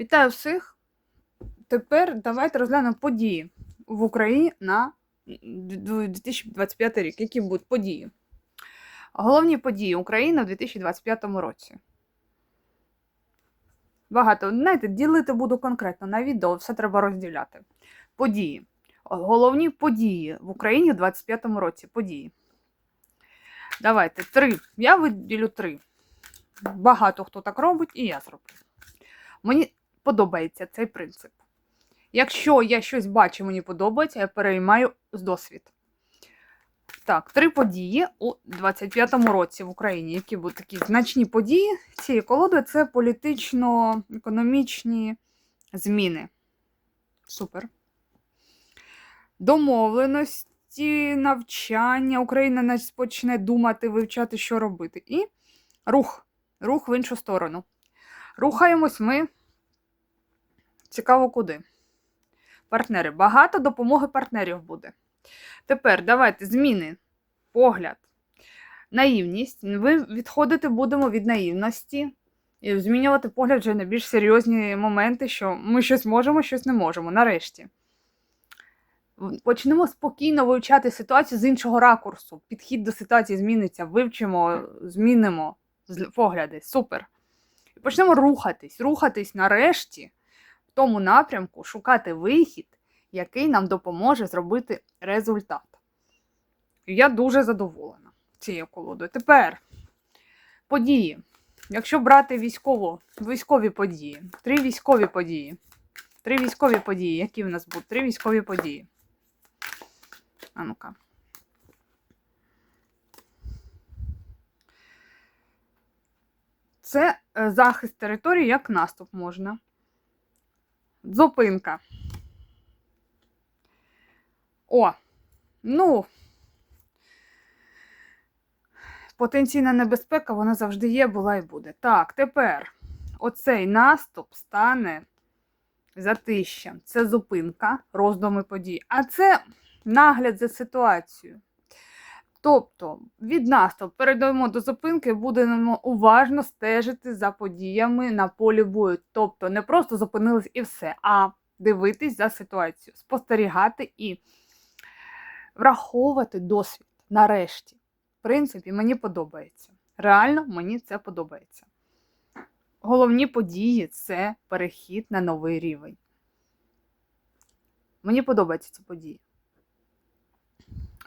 Вітаю всіх! Тепер давайте розглянемо події в Україні на 2025 рік. Які будуть події? Головні події України в 2025 році. Багато, знаєте, ділити буду конкретно на відео, все треба розділяти. Події. Головні події в Україні в 2025 році. Події. Давайте три. Я виділю три. Багато хто так робить, і я зроблю. Мені подобається цей принцип. Якщо я щось бачу, мені подобається, я переймаю з досвід. Так, три події у 25-му році в Україні. Які будуть такі значні події цієї колоди це політично-економічні зміни. Супер. Домовленості, навчання. Україна почне думати, вивчати, що робити. І рух. Рух в іншу сторону. Рухаємось ми. Цікаво куди. Партнери. Багато допомоги партнерів буде. Тепер давайте зміни. Погляд. Наївність. Ми відходити будемо від наївності і змінювати погляд вже на більш серйозні моменти, що ми щось можемо, щось не можемо. Нарешті. Почнемо спокійно вивчати ситуацію з іншого ракурсу. Підхід до ситуації зміниться, вивчимо, змінимо погляди. Супер. І почнемо рухатись, рухатись нарешті тому напрямку, шукати вихід, який нам допоможе зробити результат. Я дуже задоволена цією колодою. Тепер події. Якщо брати військово, військові події, три військові події. Три військові події. Які в нас будуть? Три військові події. А ну-ка. Це е, захист території як наступ можна. Зупинка. О, ну, потенційна небезпека, вона завжди є, була і буде. Так, тепер оцей наступ стане затищем. Це зупинка, роздуми подій. А це нагляд за ситуацією. Тобто, від наступ перейдемо до зупинки, будемо уважно стежити за подіями на полі бою. Тобто, не просто зупинились і все, а дивитись за ситуацією, спостерігати і враховувати досвід нарешті. В принципі, мені подобається. Реально, мені це подобається. Головні події це перехід на новий рівень. Мені подобаються ці події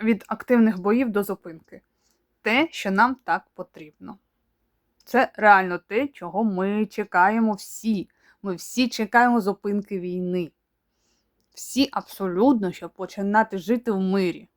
від активних боїв до зупинки. Те, що нам так потрібно. Це реально те, чого ми чекаємо всі. Ми всі чекаємо зупинки війни. Всі абсолютно, щоб починати жити в мирі.